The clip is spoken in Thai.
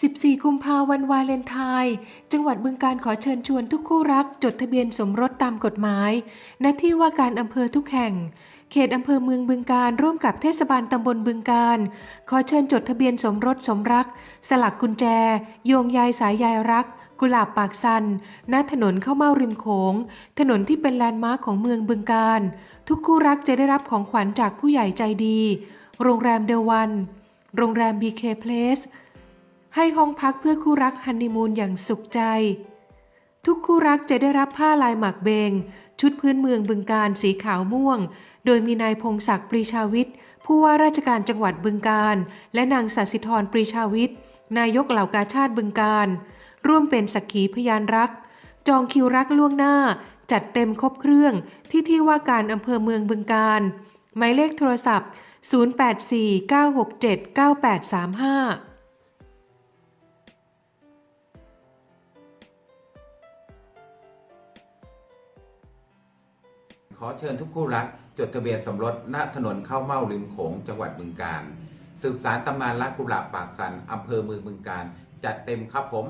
14 กุมภาวันวาเลนไทน์จังหวัดบึงการขอเชิญชวนทุกคู่รัก จดทะเบียนสมรสตามกฎหมายณที่ว่าการอำเภอทุกแห่ง เขตอำเภอเมืองบึงการร่วมกับเทศบาลตำบลบึงการ ขอเชิญจดทะเบียนสมรสสมรัก สลักกุญแจ โยงใยสายใยรัก กุหลาบปากซันณถนนเข้าเมาริมโขง ถนนที่เป็นแลนด์มาร์คของเมืองบึงการ ทุกคู่รักจะได้รับของขวัญจากผู้ใหญ่ใจดี โรงแรมเดวัน โรงแรม BK Place ให้ห้องพักเพื่อคู่รักฮันนีมูนอย่างสุขใจ ทุกคู่รักจะได้รับผ้าลายหมากเบง ชุดพื้นเมืองบึงการสีขาวม่วง โดยมีนายพงศักดิ์ปรีชาวิทย์ผู้ว่าราชการจังหวัดบึงการ และนางสัสิธรปรีชาวิทย์นายกเหล่ากาชาติบึงการ ร่วมเป็นสักขีพยานรัก จองคิวรักล่วงหน้า จัดเต็มครบเครื่องที่ที่ว่าการอำเภอเมืองบึงการ หมายเลขโทรศัพท์ 0849679835 ขอเชิญทุกคู่รัก จดทะเบียนสมรสณถนนเข้าเม่าริมโขงจังหวัดบึงการ สืบสารตำนานรักกุหลาบปากสันอำเภอเมืองบึงการ จัดเต็มครับผม